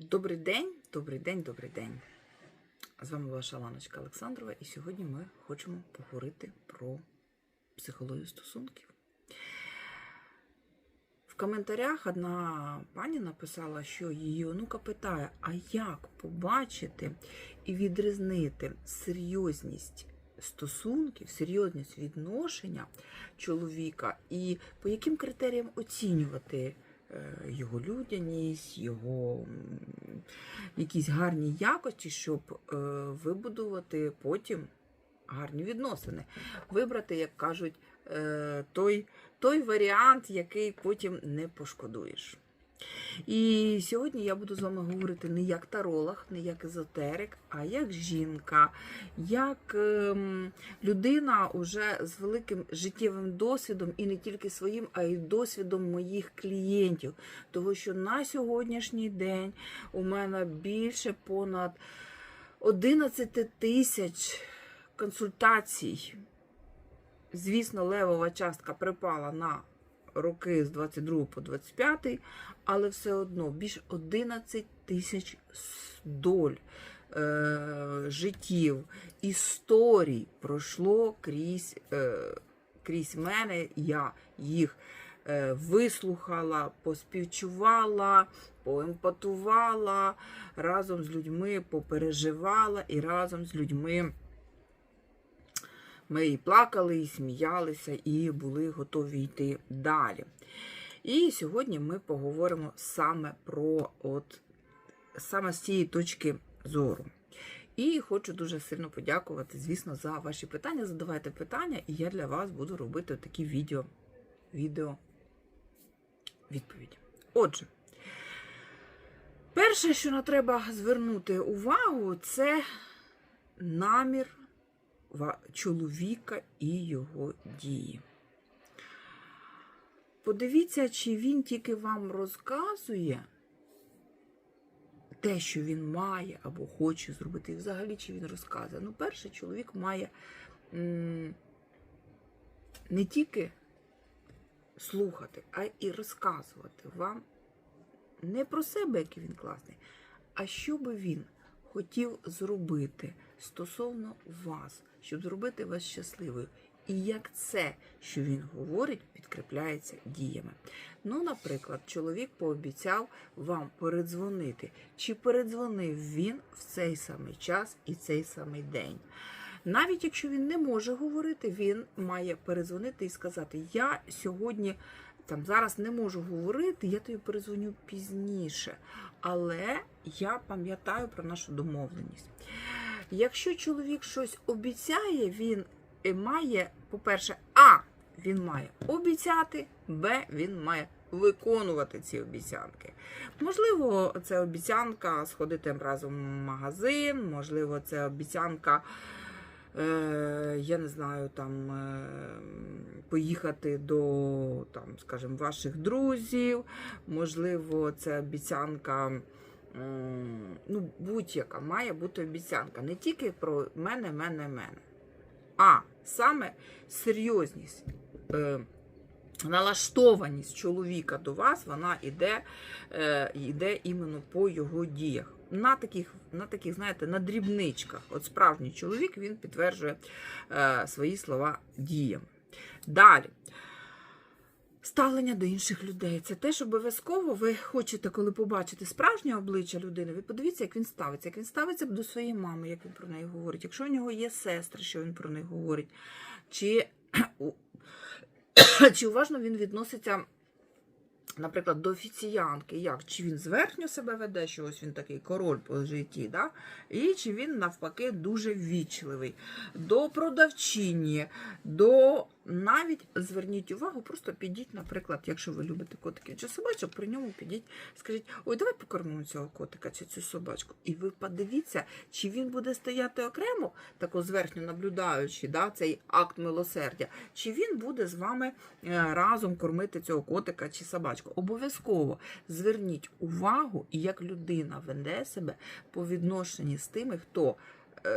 Добрий день, добрий день, добрий день. З вами ваша Ланочка Олександрова, і сьогодні ми хочемо поговорити про психологію стосунків. В коментарях одна пані написала, що її онука питає: а як побачити і відрізнити серйозність стосунків, серйозність відношення чоловіка, і по яким критеріям оцінювати його людяність, його якісь гарні якості, щоб е, вибудувати потім гарні відносини. Вибрати, як кажуть, е, той, той варіант, який потім не пошкодуєш. І сьогодні я буду з вами говорити не як таролог, не як езотерик, а як жінка, як ем, людина уже з великим життєвим досвідом, і не тільки своїм, а й досвідом моїх клієнтів. Тому що на сьогоднішній день у мене більше понад 11 тисяч консультацій. Звісно, левова частка припала на роки з 22 по 25, але все одно більш 11 тисяч доль е, життів, історій пройшло крізь, е, крізь мене. Я їх е, вислухала, поспівчувала, поемпатувала, разом з людьми попереживала і разом з людьми. Ми і плакали, і сміялися, і були готові йти далі. І сьогодні ми поговоримо саме про от саме з цієї точки зору. І хочу дуже сильно подякувати, звісно, за ваші питання. Задавайте питання, і я для вас буду робити такі відео, відео відповіді. Отже, перше, що нам треба звернути увагу, це намір чоловіка і його дії. Подивіться, чи він тільки вам розказує те, що він має або хоче зробити, і взагалі чи він розказує. Ну, перше, чоловік має не тільки слухати, а і розказувати вам не про себе, який він класний, а що би він хотів зробити стосовно вас, щоб зробити вас щасливою. І як це, що він говорить, підкріпляється діями. Ну, наприклад, чоловік пообіцяв вам передзвонити. Чи передзвонив він в цей самий час і цей самий день? Навіть якщо він не може говорити, він має передзвонити і сказати: Я сьогодні там зараз не можу говорити, я тобі перезвоню пізніше. Але я пам'ятаю про нашу домовленість. Якщо чоловік щось обіцяє, він е, має, по-перше, А, він має обіцяти, Б, він має виконувати ці обіцянки. Можливо, це обіцянка сходити разом в магазин, можливо, це обіцянка. Е, я не знаю, там е, поїхати до, там, скажімо, ваших друзів, можливо, це обіцянка. Ну, будь-яка має бути обіцянка. Не тільки про мене, мене, мене. А саме серйозність, е, налаштованість чоловіка до вас, вона йде, е, йде іменно по його діях. На таких, на таких, знаєте, на дрібничках. От справжній чоловік він підтверджує е, свої слова діям. Далі. Ставлення до інших людей. Це теж обов'язково. Ви хочете, коли побачите справжнє обличчя людини, ви подивіться, як він ставиться. Як він ставиться до своєї мами, як він про неї говорить. Якщо у нього є сестри, що він про них говорить, чи, чи уважно він відноситься, наприклад, до офіціянки, як? Чи він зверхньо себе веде, що ось він такий король по житті, да? і чи він навпаки дуже ввічливий. До продавчині, до навіть зверніть увагу, просто підіть, наприклад, якщо ви любите котиків чи собачок, при ньому підіть, скажіть, ой, давай покормимо цього котика чи цю собачку. І ви подивіться, чи він буде стояти окремо, тако зверхньо наблюдаючи да, цей акт милосердя, чи він буде з вами е, разом кормити цього котика чи собачку. Обов'язково зверніть увагу, як людина веде себе по відношенні з тими, хто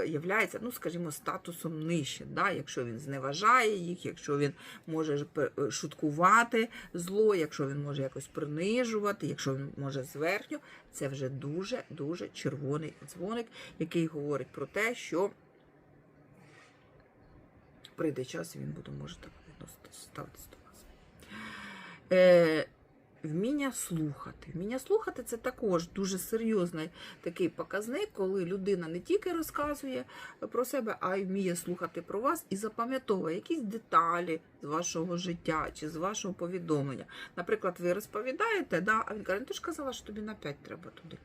являється, ну, скажімо, статусом нижче. Да? Якщо він зневажає їх, якщо він може е, шуткувати зло, якщо він може якось принижувати, якщо він може зверхню, це вже дуже-дуже червоний дзвоник, який говорить про те, що прийде час і він буде може так відноситися, ставитися до вас. Вміння слухати. Вміння слухати це також дуже серйозний такий показник, коли людина не тільки розказує про себе, а й вміє слухати про вас і запам'ятовує якісь деталі з вашого життя чи з вашого повідомлення. Наприклад, ви розповідаєте, да, а він каже, «Ну, ти ж казала, що тобі на 5 треба туди.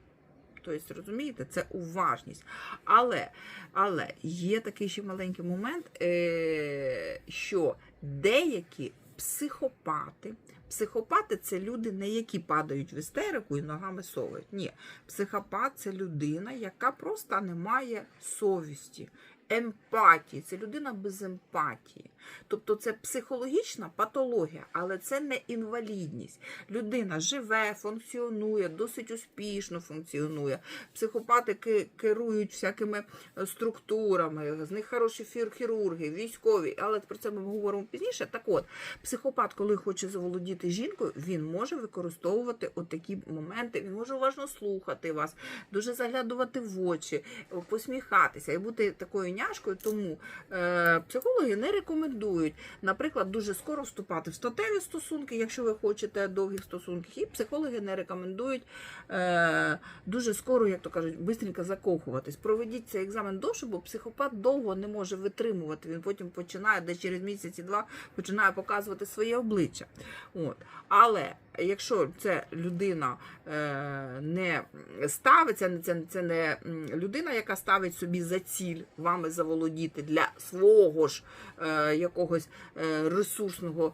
Тобто, розумієте, це уважність. Але, але є такий ще маленький момент, е, що деякі психопати. Психопати це люди, не які падають в істерику і ногами совають. Ні, психопат це людина, яка просто не має совісті, емпатії. Це людина без емпатії. Тобто це психологічна патологія, але це не інвалідність. Людина живе, функціонує, досить успішно функціонує. Психопати керують всякими е, структурами, з них хороші хірурги, військові, але про це ми говоримо пізніше. Так от, психопат, коли хоче заволодіти жінкою, він може використовувати отакі моменти, він може уважно слухати вас, дуже заглядувати в очі, е, посміхатися і бути такою няшкою. Тому е, психологи не рекомендують, наприклад, дуже скоро вступати в статеві стосунки, якщо ви хочете довгих стосунків, і психологи не рекомендують е, дуже скоро, як то кажуть, бистренько закохуватись. Проведіть цей екзамен довше, бо психопат довго не може витримувати. Він потім починає, де через місяць-два починає показувати своє обличчя. От. Але якщо це людина е, не ставиться, це, це не людина, яка ставить собі за ціль вами заволодіти для свого ж е, якогось е, ресурсного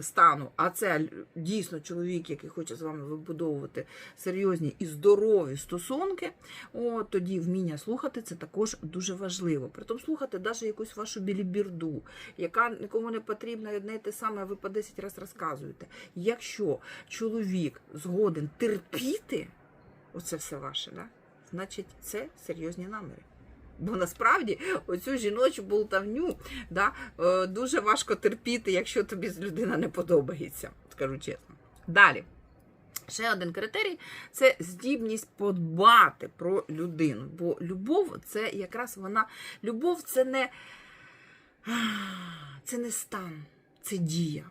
стану, а це дійсно чоловік, який хоче з вами вибудовувати серйозні і здорові стосунки, от, тоді вміння слухати це також дуже важливо. Притом слухати навіть якусь вашу білібірду, яка нікому не потрібна, і одне і те саме, ви по 10 разів розказуєте. Якщо чоловік згоден терпіти, оце все ваше, да? значить це серйозні наміри. Бо насправді оцю жіночу болтавню да, е, дуже важко терпіти, якщо тобі людина не подобається, скажу чесно. Далі. Ще один критерій це здібність подбати про людину. Бо любов це якраз вона. Любов це не, це не стан, це дія.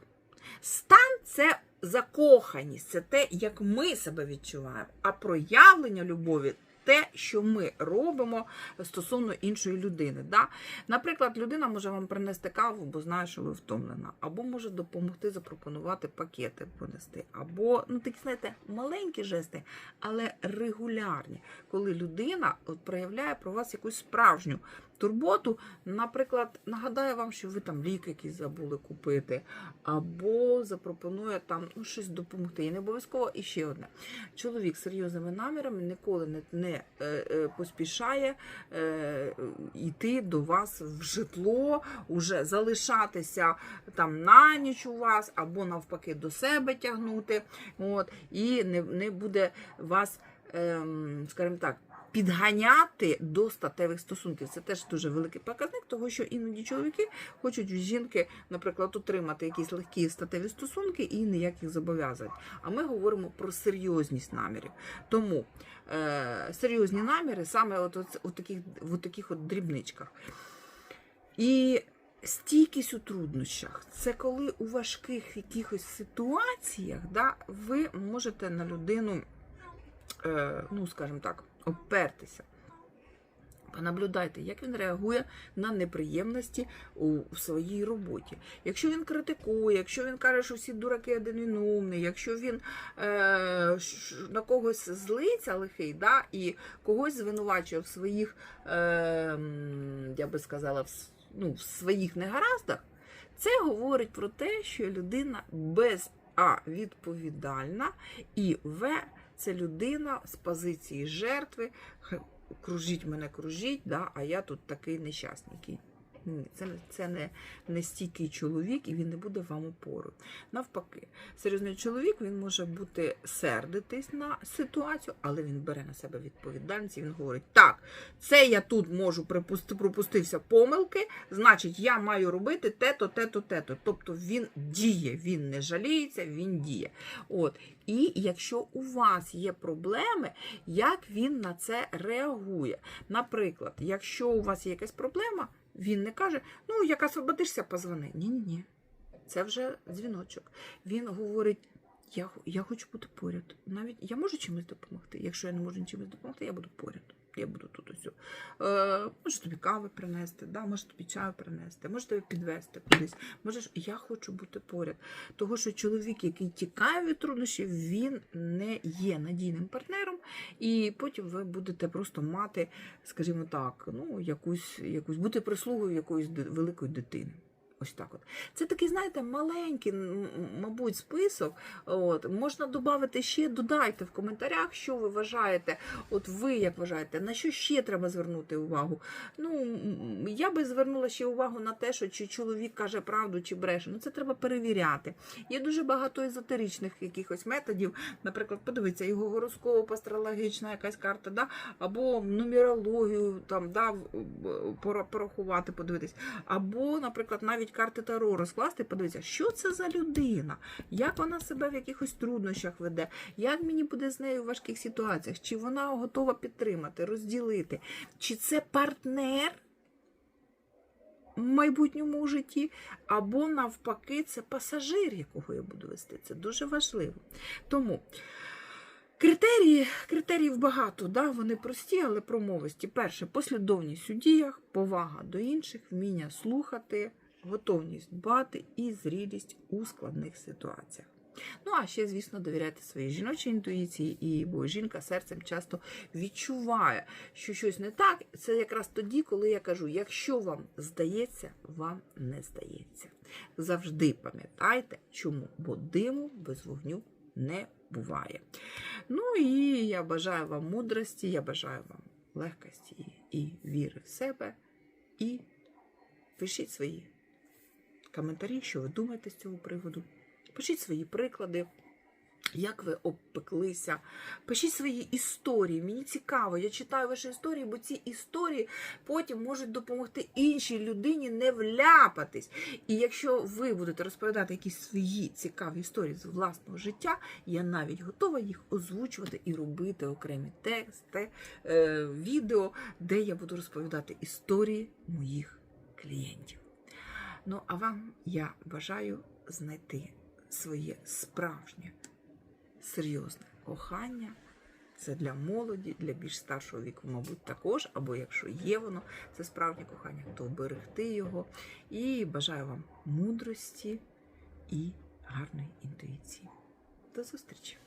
Стан це закоханість, це те, як ми себе відчуваємо. А проявлення любові те, що ми робимо стосовно іншої людини. Да? Наприклад, людина може вам принести каву, бо знає, що ви втомлена, або може допомогти запропонувати пакети понести, або ну такі знаєте, маленькі жести, але регулярні, коли людина проявляє про вас якусь справжню турботу, наприклад, нагадає вам, що ви там ліки якісь забули купити, або запропонує там ну, щось допомогти. І не обов'язково і ще одне. Чоловік з серйозними намірами ніколи не, не е, е, поспішає е, йти до вас в житло, уже залишатися там на ніч у вас, або навпаки до себе тягнути. От, і не, не буде вас, ем, скажімо так, підганяти до статевих стосунків. Це теж дуже великий показник, того що іноді чоловіки хочуть від жінки, наприклад, отримати якісь легкі статеві стосунки і ніяких зобов'язань. А ми говоримо про серйозність намірів. Тому е, серйозні наміри саме от, от, от таких, от таких от дрібничках. І стійкість у труднощах це коли у важких якихось ситуаціях да, ви можете на людину, ну, скажімо так, опертися. Понаблюдайте, як він реагує на неприємності у своїй роботі. Якщо він критикує, якщо він каже, що всі дураки один він умний, якщо він е, на когось злиться лихий, да, і когось звинувачує в своїх, е, я би сказала, в, ну, в своїх негараздах, це говорить про те, що людина без А відповідальна, і В це людина з позиції жертви. Кружіть мене, кружіть, да, а я тут такий нещасненький. Ні, це, це не, не стійкий чоловік, і він не буде вам опорою. Навпаки, серйозний чоловік він може бути сердитись на ситуацію, але він бере на себе відповідальність і він говорить: так, це я тут можу припусти, пропустився помилки, значить, я маю робити те-то, те-то, те-то. Тобто він діє, він не жаліється, він діє. От. І якщо у вас є проблеми, як він на це реагує? Наприклад, якщо у вас є якась проблема, він не каже, ну, як освободишся, позвони. Ні-ні-ні. Це вже дзвіночок. Він говорить: я, я хочу бути поряд. Навіть я можу чимось допомогти. Якщо я не можу чимось допомогти, я буду поряд. Я буду тут ось. Е, можу тобі кави принести, да, можу тобі чаю принести, можу тебе підвести кудись. Можеш, я хочу бути поряд. Того, що чоловік, який тікає від труднощів, він не є надійним партнером, і потім ви будете просто мати, скажімо так, ну, якусь, якусь бути прислугою якоїсь великої дитини. Ось так от. Це такий, знаєте, маленький, мабуть, список. От. Можна додати ще, додайте в коментарях, що ви вважаєте. От ви як вважаєте, на що ще треба звернути увагу? Ну, я би звернула ще увагу на те, що чи чоловік каже правду, чи бреше. Ну, це треба перевіряти. Є дуже багато езотеричних якихось методів. Наприклад, подивитися його гороскоп, астрологічна якась карта, да? або нумерологію там, да, порахувати, подивитись. Або, наприклад, навіть карти Таро розкласти, подивитися, що це за людина, як вона себе в якихось труднощах веде, як мені буде з нею в важких ситуаціях, чи вона готова підтримати, розділити, чи це партнер в майбутньому житті, або навпаки, це пасажир, якого я буду вести. Це дуже важливо. Тому. Критерії, критеріїв багато, да? вони прості, але промовисті. Перше, послідовність у діях, повага до інших, вміння слухати, готовність дбати і зрілість у складних ситуаціях. Ну, а ще, звісно, довіряти своїй жіночій інтуїції, і бо жінка серцем часто відчуває, що щось не так. Це якраз тоді, коли я кажу: якщо вам здається, вам не здається. Завжди пам'ятайте, чому, бо диму без вогню не буває. Ну і я бажаю вам мудрості, я бажаю вам легкості і віри в себе. І пишіть свої коментарі, що ви думаєте з цього приводу. Пишіть свої приклади, як ви обпеклися. Пишіть свої історії. Мені цікаво, я читаю ваші історії, бо ці історії потім можуть допомогти іншій людині не вляпатись. І якщо ви будете розповідати якісь свої цікаві історії з власного життя, я навіть готова їх озвучувати і робити окремі тексти, е, відео, де я буду розповідати історії моїх клієнтів. Ну, а вам я бажаю знайти своє справжнє, серйозне кохання. Це для молоді, для більш старшого віку, мабуть, також, або якщо є воно, це справжнє кохання, то берегти його. І бажаю вам мудрості і гарної інтуїції. До зустрічі!